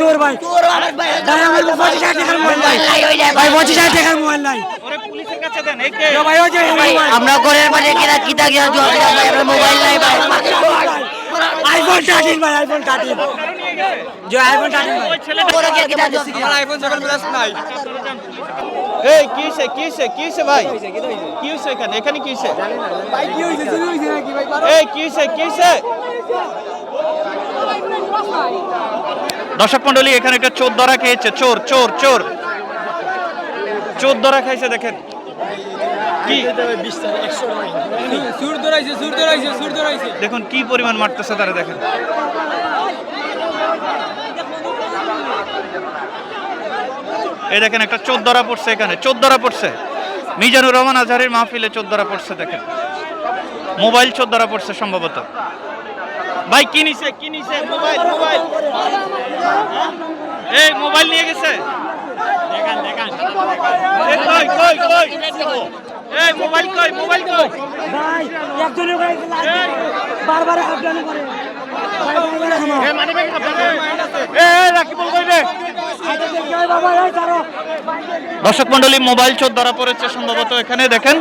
চোর ভাই। ভাই আমার পঁচিশ হাজার টাকার মোবাইল নাই। ভাই পঁচিশ হাজার টাকার মোবাইল নাই। ওরে পুলিশের কাছে দেন এই কে? এ ভাই ওই যে মোবাইল। আমরা ঘরের মাঝে কিনা কিতা কিনা জোয়া ভাই আমরা মোবাইল নাই ভাই। আইফোন থার্টিন ভাই আইফোন থার্টিন। যে আইফোন থার্টিন ভাই। কিনা আইফোন সেভেন প্লাস নাই। এই কিসে কিসে কিসে ভাই? কি হইছে এখানে? এখানে কিসে ভাই কি হইছে? চুরি হইছে নাকি ভাই? এই কিসে কিসে দর্শক মন্ডলী এখানে একটা চোর ধরা খেয়েছে। চোর চোর চোর। চোর ধরা খাইছে দেখেন। দেখুন কি পরিমাণ মারতেছে তারা দেখেন। এই দেখেন একটা চোর ধরা পড়ছে এখানে চোর ধরা পড়ছে। মিজানুর রহমান আজহারের মাহফিলে চোর ধরা পড়ছে দেখেন। মোবাইল চোর ধরা পড়ছে সম্ভবত। ভাই কি নিছে কি নিছে? Mobile mobile. এই মোবাইল নিয়ে গেছে? এই কই কই কই? এই মোবাইল কই মোবাইল কই? ভাই বারবার করে। দর্শক মন্ডলী মোবাইল চোর ধরা পড়েছে সম্ভবত এখানে দেখেন।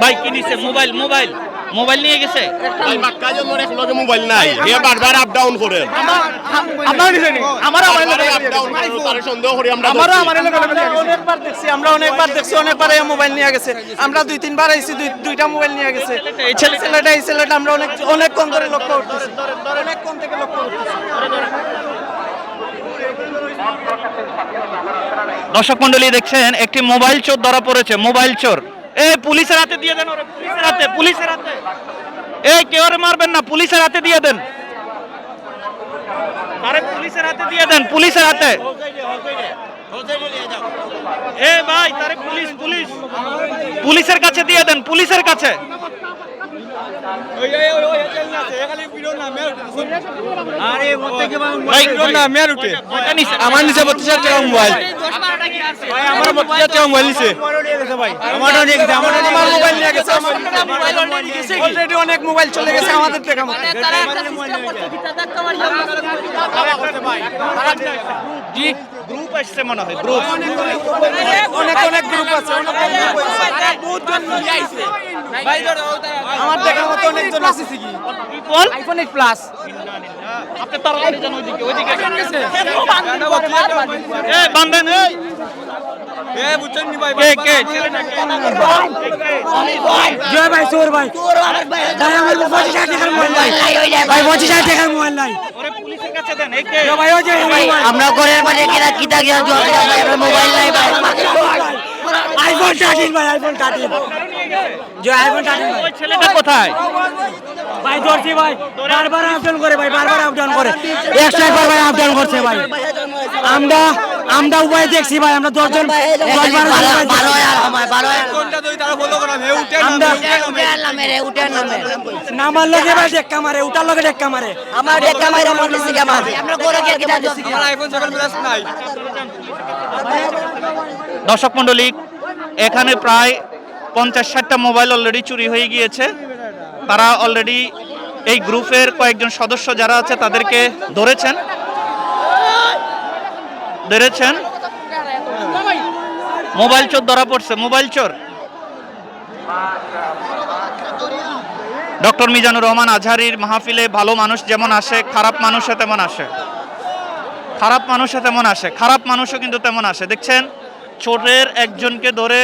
ভাই কি নিছে? Mobile mobile. মোবাইল নিয়ে গেছে মোবাইল নাই বারবার আপ ডাউন করে অনেকবার দেখছি আমরা অনেকবার দেখছি অনেকবার এই মোবাইল নিয়ে গেছে আমরা দুই তিনবার আইছি দুইটা মোবাইল নিয়ে গেছে এই ছেলেটা এই ছেলেটা আমরা অনেক অনেকক্ষণ ধরে লক্ষ্য করতেছি অনেকক্ষণ থেকে লক্ষ্য করতেছি দর্শক মন্ডলী দেখছেন একটি মোবাইল চোর ধরা পড়েছে মোবাইল চোর এ, পুলিশের হাতে দিয়ে দেন পুলিশের হাতে পুলিশের হাতে। এই কেউ মারবেন না, পুলিশের হাতে দিয়ে দেন। আরে, পুলিশের হাতে দিয়ে দেন, পুলিশের হাতে। এ, ভাই, তারে পুলিশ পুলিশ। পুলিশের কাছে দিয়ে দেন, পুলিশের কাছে? আমার নিচে বত্রিশ হাজার টাকা মোবাইল আমার বত্রিশ হাজার টাকা মোবাইল আমার অলরেডি অনেক মোবাইল চলে গেছে আমাদের থেকে জি। গ্রুপ আসছে মনে হয় গ্রুপ। অনেক অনেক গ্রুপ আছে। আমার দেখার মতো অনেকজন আছে কি? আইফোন 8 প্লাস আপনি তাড়াতাড়ি যান ওইদিকে ওইদিকে। বান্ধেন এই এ বুঝছেন নি ভাই কে কে? ছেলেটা কে? জয় ভাই চোর ভাই। ভাই আমার টাকার মোবাইল নাই ভাই টাকার মোবাইল নাই ওরে পুলিশের কাছে দেন এই কে? ভাই ওই যে আমরা ঘরের মাঝে কিনা কিতা কিনা জোয়া ভাই আমরা মোবাইল নাই ভাই। আইফোন থার্টিন ভাই আইফোন থার্টিন যে আইফোন থার্টিন ভাই। ওই ছেলেটা কোথায়? ভাই ধরছি ভাই বারবার আপডাউন করে ভাই বারবার আপডাউন করে। একশো একবার ভাই আপডাউন করছে ভাই। আমরা আমরা উপায় দেখছি ভাই আমরা দশজন নামার লগে ভাই উঠার লগে আমার আমরা আইফোন প্লাস নাই। দর্শক মন্ডলী এখানে প্রায় পঞ্চাশ ষাটটা মোবাইল অলরেডি চুরি হয়ে গিয়েছে। তারা অলরেডি এই গ্রুপের কয়েকজন সদস্য যারা আছে তাদেরকে ধরেছেন। ধরেছেন? মোবাইল চোর ধরা পড়ছে, মোবাইল চোর। ডক্টর মিজানুর রহমান আজহারির মাহফিলে ভালো মানুষ যেমন আসে, খারাপ মানুষও তেমন আসে। খারাপ মানুষও তেমন আসে, খারাপ মানুষও কিন্তু তেমন আসে। দেখছেন, চোরের একজনকে ধরে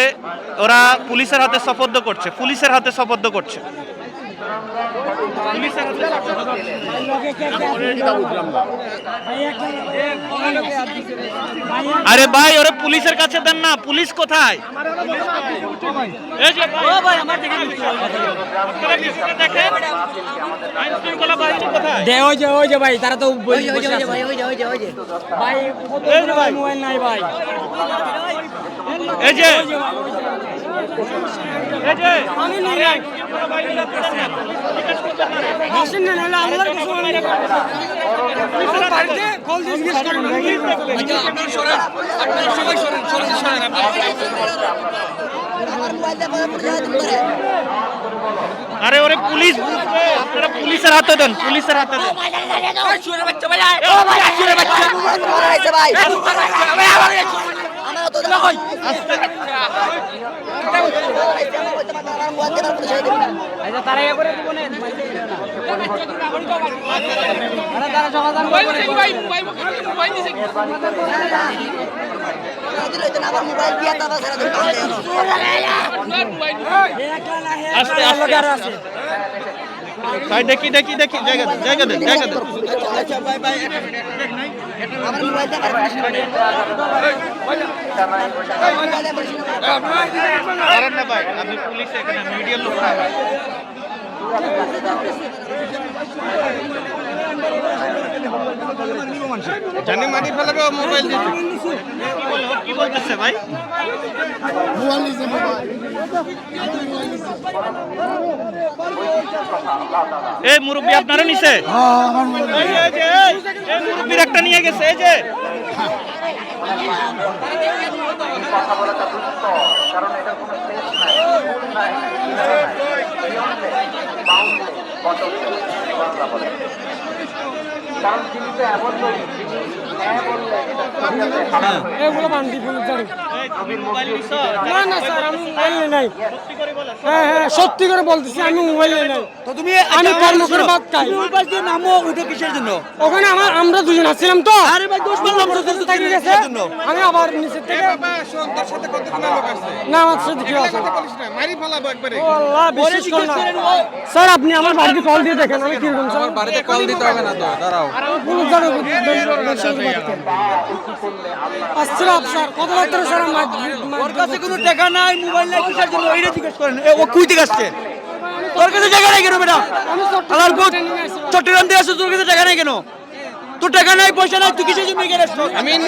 ওরা পুলিশের হাতে সপর্দ করছে, পুলিশের হাতে সপর্দ করছে পুলিশের হাতে সপর্দ করছে। আরে ভাই ওরে পুলিশের কাছে দেন না। পুলিশ কোথায়? ভাই, তারা তো। মোবাইল নাই ভাই। এই যে। এই যে। আমি নেই নাই মেশিন না হলে আমার কিছু নাই আমার বাড়িতে কল দিয়ে জিজ্ঞেস করেন। মোবাইল দিয়ে পরে পরে যাওয়া তুমি করে আরে ওরে পুলিশ বুঝবে। আপনারা পুলিশের হাতে দেন পুলিশের হাতে দেন। ভাই আমার তো আচ্ছা তারা ইয়ে করে তারা আস্তে আস্তে। ভাই, দেখি দেখি দেখি। জায়গা দেন জায়গা দেন জায়গা আপনি পুলিশ এখানে মিডিয়ার লোক জানি মাটি ফেলাবে মোবাইল দিয়ে কি বলে ও কি বলতেছে ভাই এই মুরব্বী আপনারা নিছে এই যে, এই যে, এই, এই মুরব্বীর একটা নিয়ে গেছে এই যে এগুলো বান্দি পুলিশ জানি না না স্যার আমি মোবাইল নাই। সত্যি করে হ্যাঁ হ্যাঁ সত্যি করে বলতেছি আমি মোবাইল নাই। তো তুমি আমি কর্মকর বাদ খাই? মোবাইল দিয়ে নামো ওইটা কিসের জন্য? ওখানে আমার আমরা দুজন আসছিলাম তো। আরে ভাই দোষ বললাম তো মোটরসাইকেল থেকে গেছে। আমি আবার নিচের থেকে না আমার সাথে কি আছে মারি ফেলাবো একবারে। আল্লাহ বিশ্বাস করুন না। স্যার আপনি আমার বাড়িতে কল দিয়ে দেখেন আমি আমার বাড়িতে কল দিতে হবে না তো দাঁড়াও। পুলিশ জানো আসছিলাম স্যার কথাবার্তা স্যার আমার ওর কাছে কোনো টাকা নাই মোবাইল নাই কিসের জন্য? এইটা জিজ্ঞেস করেন। ও কুই থেকে আসছে? তোর কাছে টাকা নাই কেন বেটা? চট্টগ্রাম থেকে আসছে তোর কাছে টাকা নাই কেন? তোর টাকা নাই পয়সা নাই তুই কিসের জন্য এখানে আসছিস? আমি আমি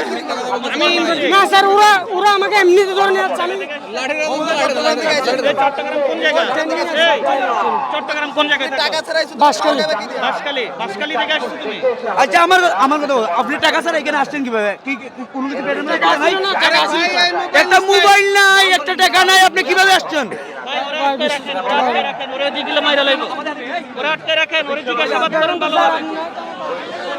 না স্যার ওরা ওরা আমাকে এমনিতে ধরে নিয়ে যাচ্ছে। আমি আচ্ছা আমার আমার কথা আপনি টাকা ছাড়া এখানে আসছেন কীভাবে? কি কি- কোনো কিছু টাকা একটা মোবাইল নাই একটা টাকা নাই। আপনি কীভাবে আসছেন? ভাই, ওরা আটকে রাখেন, ওরা জিজ্ঞাসাবাদ করেন।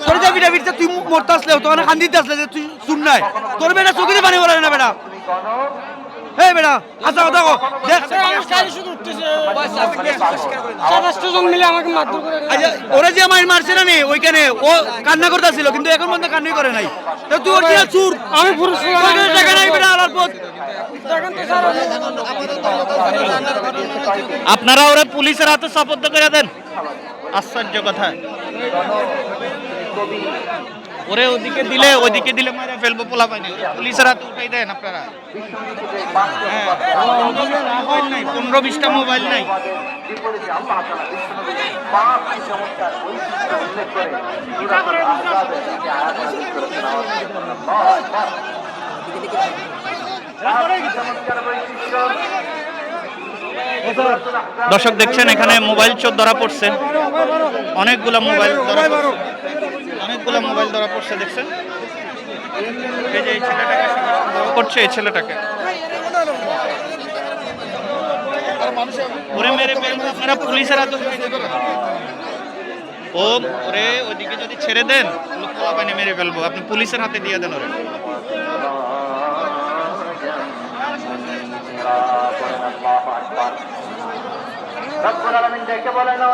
তোর যে বিটা বিটা তুই মরতে আসলে তোর খান্দি দিতে আসলে তুই শুন নাই তোর বেটা চোখে পানি বলে না বেটা এই বেটা আচ্ছা দেখ আচ্ছা, ওরা যে আমার মারছে না নি ওইখানে ও কান্না করতেছিল কিন্তু এখন পর্যন্ত কান্নাই করে নাই। তো তুই অরিজিনাল চুর? আমি পুরুষ টাকা নাই বেটা আলার পথ। আপনারা ওরা পুলিশের হাতে সাপোর্ট করে দেন। আশ্চর্য কথা। ওরে ওদিকে দিলে ওদিকে দিলে মারা ফেলব পোলা পাইনি পুলিশের হাতে উঠাই দেন আপনারা। হ্যাঁ, মোবাইল নাই পনেরো বিশটা মোবাইল নাই। দর্শক দেখছেন এখানে মোবাইল চোর ধরা পড়ছে। অনেকগুলা মোবাইল ধরা অনেকগুলা মোবাইল ধরা পড়ছে দেখছেন? এই যে এই ছেলেটাকে করছে এই ছেলেটাকে। ওরে মেরে ফেলব আপনারা পুলিশের হাতে ও ওরে ওইদিকে যদি ছেড়ে দেন পানি মেরে ফেলব। আপনি পুলিশের হাতে দিয়ে দেন ওরে।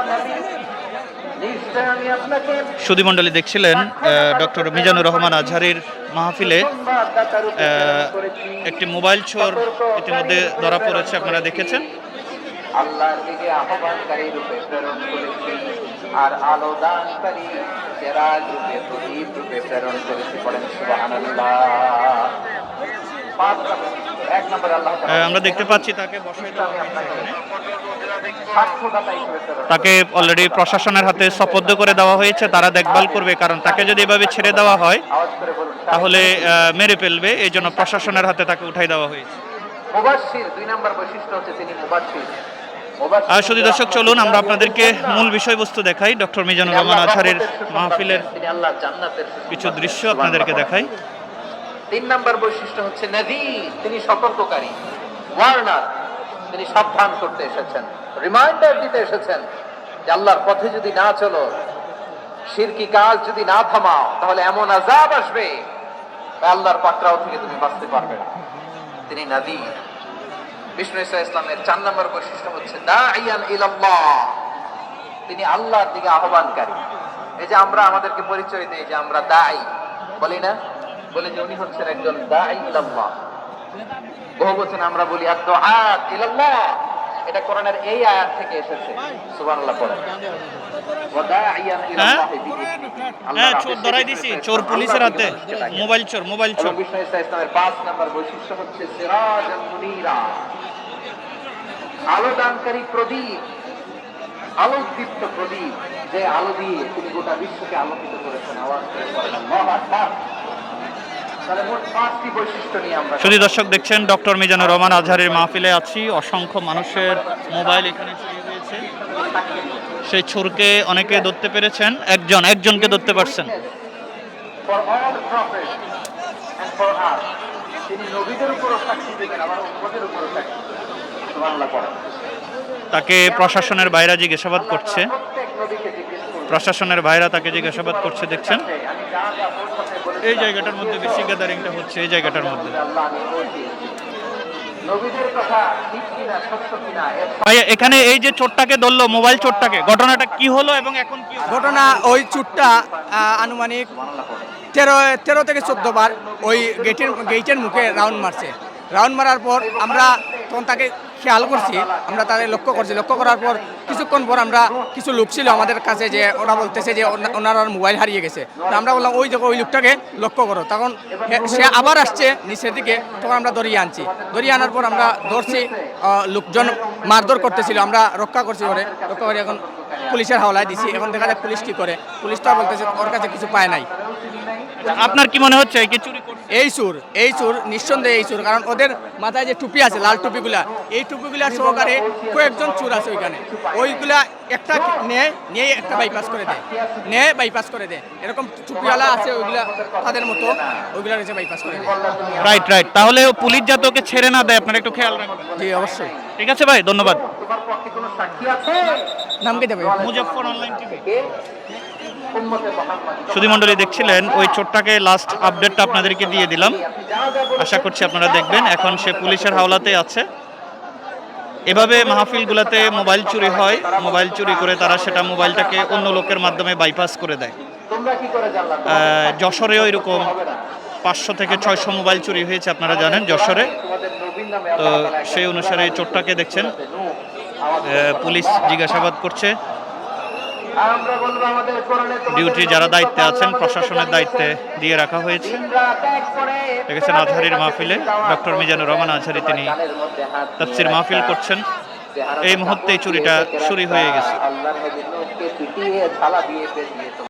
সুধী মণ্ডলী দেখছিলেন ডক্টর মিজানুর রহমান আজহারির মাহফিলে একটি মোবাইল চোর ইতিমধ্যে ধরা পড়েছে আপনারা দেখেছেন? আল্লাহর দিকে আহ্বানকারী রূপে প্রেরণ করেছি আর আলো দানকারী চেরাগ রূপে প্রদীপ রূপে প্রেরণ করেছি পড়েন সুবহানাল্লাহ। পাঁচ নম্বর, এক নম্বর আল্লাহ আহ, আমরা দেখতে পাচ্ছি তাকে বসাই দেওয়া তাকে অলরেডি প্রশাসনের হাতে সপদ্দ করে দেওয়া হয়েছে তারা দেখভাল করবে কারণ তাকে যদি এভাবে ছেড়ে দেওয়া হয় তাহলে মেরে ফেলবে এই জন্য প্রশাসনের হাতে তাকে উঠাই দেওয়া হয়েছে। আর শুধু দর্শক চলুন আমরা আপনাদেরকে মূল বিষয়বস্তু দেখাই ডক্টর মিজানুর রহমান আজহারের মাহফিলের কিছু দৃশ্য আপনাদেরকে দেখাই। তিন নাম্বার বৈশিষ্ট্য হচ্ছে নদীর তিনি সতর্ককারী। ওয়ার্নার তিনি সাবধান করতে এসেছেন। রিমাইন্ডার দিতে এসেছেন যে আল্লাহর পথে যদি না চলো শিরকি কাজ যদি না থামাও, তাহলে এমন আজাব আসবে। আল্লাহর পাকড়াও থেকে তুমি বাঁচতে পারবে না। তিনি নাদি বিষ্ণু ইসা ইসলামের চার নম্বর বৈশিষ্ট্য হচ্ছে তিনি আল্লাহর দিকে আহ্বানকারী। এই যে আমরা আমাদেরকে পরিচয় দেই যে আমরা দাই বলি না? বলে যে উনি হচ্ছেন একজন দাই ইলাল্লাহ। বহু বচন আমরা বলি আদ ইলাল্লাহ। এটা কোরআনের এই আয়াত থেকে এসেছে। সুবহানাল্লাহ ওয়াদাইয়ান ইলাল্লাহি হ্যাঁ? চোর ধরাই দিছি চোর পুলিশের হাতে। মোবাইল চোর মোবাইল চোর। বিষ্ণু ইসলামের পাঁচ নম্বর বৈশিষ্ট্য হচ্ছে সিরাজান মুনীরা। আলো দানকারী প্রদীপ আলোদীপ্ত প্রদীপ যে আলো দিয়ে তিনি গোটা বিশ্বকে আলোকিত করেছেন। আওয়াজ করে শুধু দর্শক দেখছেন ডক্টর মিজানুর রহমান আজহারের মাহফিলে আছি। অসংখ্য মানুষের মোবাইল এখানে হয়েছে সেই ছুরকে অনেকে ধরতে পেরেছেন। একজন একজনকে ধরতে পারছেন। তাকে প্রশাসনের বাইরে জিজ্ঞাসাবাদ করছে। প্রশাসনের ভাইরা তাকে জিজ্ঞাসাবাদ করছে দেখছেন? এই জায়গাটার মধ্যে বেশি গ্যাদারিংটা হচ্ছে এই জায়গাটার মধ্যে। আল্লাহ আমি বলছি। নবীদের কথা ঠিক কিনা সত্য কিনা এর ভাই এখানে এই যে চোরটাকে ধরলো মোবাইল চোরটাকে ঘটনাটা কি হলো এবং এখন কি ঘটনা ওই আহ, আনুমানিক তেরো তেরো থেকে চোদ্দ বার ওই গেটের গেটের মুখে রাউন্ড মারছে। রাউন্ড মারার পর আমরা তখন তাকে খেয়াল করছি, আমরা তাদের লক্ষ্য করছি। লক্ষ্য করার পর কিছুক্ষণ পর আমরা কিছু লোক ছিল আমাদের কাছে যে ওরা বলতেছে যে ওনারা মোবাইল হারিয়ে গেছে। তো আমরা বললাম, ওই দেখো, ওই লোকটাকে লক্ষ্য করো। তখন সে আবার আসছে নিচের দিকে, তখন আমরা দড়িয়ে আনছি। দড়িয়ে আনার পর আমরা ধরছি লোকজন মারধর করতেছিল, আমরা রক্ষা করছি ওরে। রক্ষা করে এখন পুলিশের হাওলায় দিছি এখন দেখা যায় পুলিশ কি করে। পুলিশটা বলতেছে ওর কাছে কিছু পায় নাই। আপনার কি মনে হচ্ছে কি চুরি এই চুর এই চুর নিঃসন্দেহে এই চুর কারণ ওদের মাথায় যে টুপি আছে লাল টুপিগুলা এই টুপিগুলা সহকারে কয়েকজন চুর আছে ওইখানে। ওইগুলা একটা নেয় নিয়ে একটা বাইপাস করে দেয় নিয়ে বাইপাস করে দেয় এরকম টুপিওয়ালা আছে ওইগুলা তাদের মতো ওইগুলা রয়েছে বাইপাস করে দেয় রাইট রাইট তাহলে পুলিশ যাতে ওকে ছেড়ে না দেয় আপনারা একটু খেয়াল রাখবেন। জি অবশ্যই। ঠিক আছে ভাই ধন্যবাদ। তোমার পক্ষে কোনো সাক্ষী আছে নাম কে দেবে। মুজফর অনলাইন টিভি কে উম্মতে মুহাম্মাদি সুধী মণ্ডলী দেখছিলেন ওই চোরটাকে লাস্ট আপডেটটা আপনাদেরকে দিয়ে দিলাম। আশা করছি আপনারা দেখবেন। এখন সে পুলিশের হাওলাতে আছে। এভাবে মাহফিলগুলোতে মোবাইল চুরি হয় মোবাইল চুরি করে তারা সেটা মোবাইলটাকে অন্য লোকের মাধ্যমে বাইপাস করে দেয়। যশোরেও এরকম পাঁচশো থেকে ছয়শো মোবাইল চুরি হয়েছে আপনারা জানেন যশোরে। তো সেই অনুসারে চোটটাকে চোরটাকে দেখছেন। পুলিশ জিজ্ঞাসাবাদ করছে আর আমরা বলব আমাদের কোরআনে তোমাদের ডিউটি যারা দায়িত্বে আছেন প্রশাসনের দায়িত্বে দিয়ে রাখা হয়েছে। দেখেছেন আজহারির মাহফিলে ডক্টর মিজানুর রহমান আজহারি তিনি তাফসির মাহফিল করছেন। এই মুহূর্তে চুরিটা চুরি হয়ে গেছে।